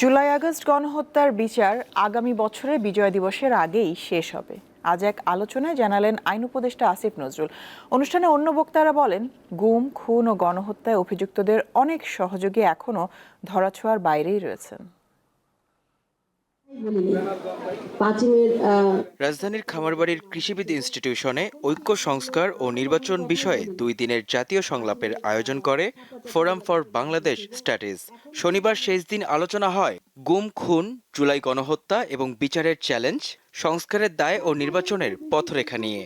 July August গণহত্যার বিচার আগামী বছরের বিজয় দিবসের আগেই শেষ হবে। আজ এক আলোচনায় জানালেন আইন উপদেষ্টা আসিফ নজরুল। অনুষ্ঠানে অন্য বক্তারা বলেন, গুম, খুন ও গণহত্যায় অভিযুক্তদের অনেক সহযোগী এখনও ধরাছোঁয়ার বাইরেই রয়েছেন। রাজধানীর খামারবাড়ির কৃষিবিদ ইনস্টিটিউশনে ঐক্য সংস্কার ও নির্বাচন বিষয়ে দুই দিনের জাতীয় সংলাপের আয়োজন করে ফোরাম ফর বাংলাদেশ স্ট্যাটিস শনিবার শেষ দিন আলোচনা হয়। গুম খুন জুলাই গণহত্যা এবং বিচারের চ্যালেঞ্জ সংস্কারের দায় ও নির্বাচনের পথরেখা নিয়ে।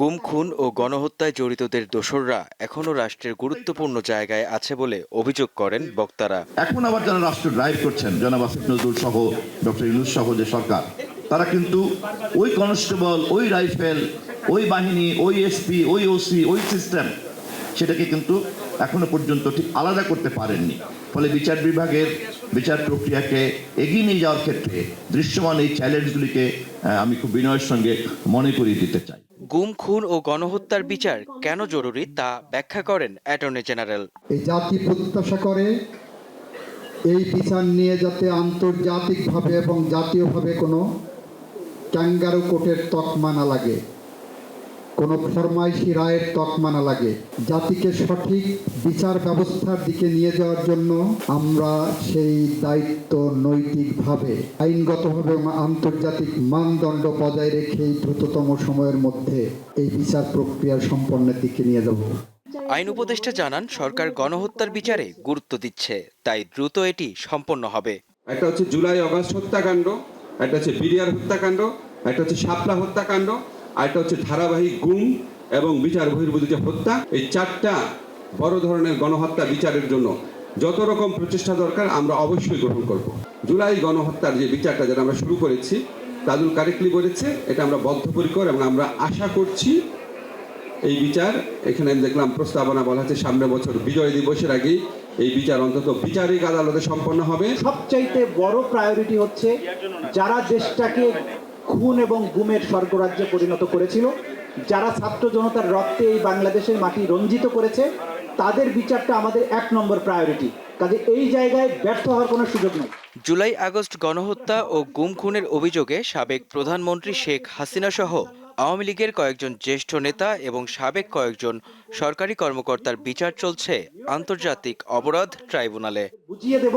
গুম খুন ও গণহত্যায় জড়িতদের দোসররা এখনও রাষ্ট্রের গুরুত্বপূর্ণ জায়গায় আছে বলে অভিযোগ করেন বক্তারা। এখন আবার যারা রাষ্ট্র ড্রাইভ করছেন জনাব আসিফ নজরুল সহ ডক্টর ইউনুস সহ যে সরকার তারা কিন্তু ওই কনস্টেবল ওই রাইফেল ওই বাহিনী ওই এসপি ওই ওসি ওই সিস্টেম সেটাকে কিন্তু এখনও পর্যন্ত ঠিক আলাদা করতে পারেননি। ফলে বিচার বিভাগের বিচার প্রক্রিয়াকে এগিয়ে নিয়ে যাওয়ার ক্ষেত্রে দৃশ্যমান এই চ্যালেঞ্জগুলিকে আমি খুব বিনয়ের সঙ্গে মনে করিয়ে দিতে চাই। গুম খুন ও গণহত্যার বিচার কেন জরুরি তা ব্যাখ্যা করেন অ্যাটর্নি জেনারেল। এই জাতি প্রত্যাশা করে এই বিচার নিয়ে যাতে আন্তর্জাতিকভাবে এবং জাতীয়ভাবে কোনো ক্যাঙ্গারু কোটের তকমা না লাগে। কোনো ফরমাইশি রায়ের তকমা না লাগে। জাতিকে সঠিক বিচার ব্যবস্থার দিকে নিয়ে যাওয়ার জন্য আমরা সেই দায়িত্ব নৈতিকভাবে আইনগতভাবে আন্তর্জাতিক মানদণ্ড বজায় রেখে দ্রুততম সময়ের মধ্যে এই বিচার প্রক্রিয়া সম্পন্নের দিকে নিয়ে যাব। আইন উপদেষ্টা জানান সরকার গণহত্যার বিচারে গুরুত্ব দিচ্ছে তাই দ্রুত এটি সম্পন্ন হবে। একটা হচ্ছে জুলাই অগস্ট হত্যাকাণ্ড একটা হচ্ছে বিডিআর হত্যাকাণ্ড একটা হচ্ছে শাপলা হত্যাকাণ্ড আর একটা হচ্ছে ধারাবাহিক গুম এবং বিচার বহির্ভূত যে হত্যা। এই চারটা বড় ধরনের গণহত্যা বিচারের জন্য যত রকম প্রচেষ্টা দরকার, আমরা অবশ্যই গ্রহণ করব। জুলাই গণহত্যার যে বিচারটা যেটা আমরা শুরু করেছি, তাদুল কারেক্টলি বলেছে, এটা আমরা বদ্ধপরিকর এবং আমরা আশা করছি এই বিচার, এখানে আমি দেখলাম প্রস্তাবনা বলা হচ্ছে সামনের বছর বিজয় দিবসের আগেই এই বিচার অন্তত বিচারিক আদালতে সম্পন্ন হবে। সবচাইতে বড় প্রায়োরিটি হচ্ছে যারা দেশটাকে খুন এবং গুমের স্বর্গরাজ্যে পরিণত করেছিল। যারা ছাত্র জনতার রক্তে এই বাংলাদেশের মাটি রঞ্জিত করেছে তাদের বিচারটা আমাদের এক নম্বর প্রায়োরিটি কাজে এই জায়গায় ব্যর্থ হওয়ার কোনো সুযোগ নেই। জুলাই আগস্ট গণহত্যা ও গুম খুনের অভিযোগে সাবেক প্রধানমন্ত্রী শেখ হাসিনা সহ আওয়ামী লীগের কয়েকজন জ্যেষ্ঠ নেতা এবং সাবেক কয়েকজন সরকারি কর্মকর্তার বিচার চলছে আন্তর্জাতিক অপরাধ ট্রাইব্যুনালে। বুঝিয়ে দেব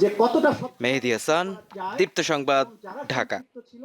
যে কতটা মেহেদি হাসান দীপ্ত সংবাদ ঢাকা।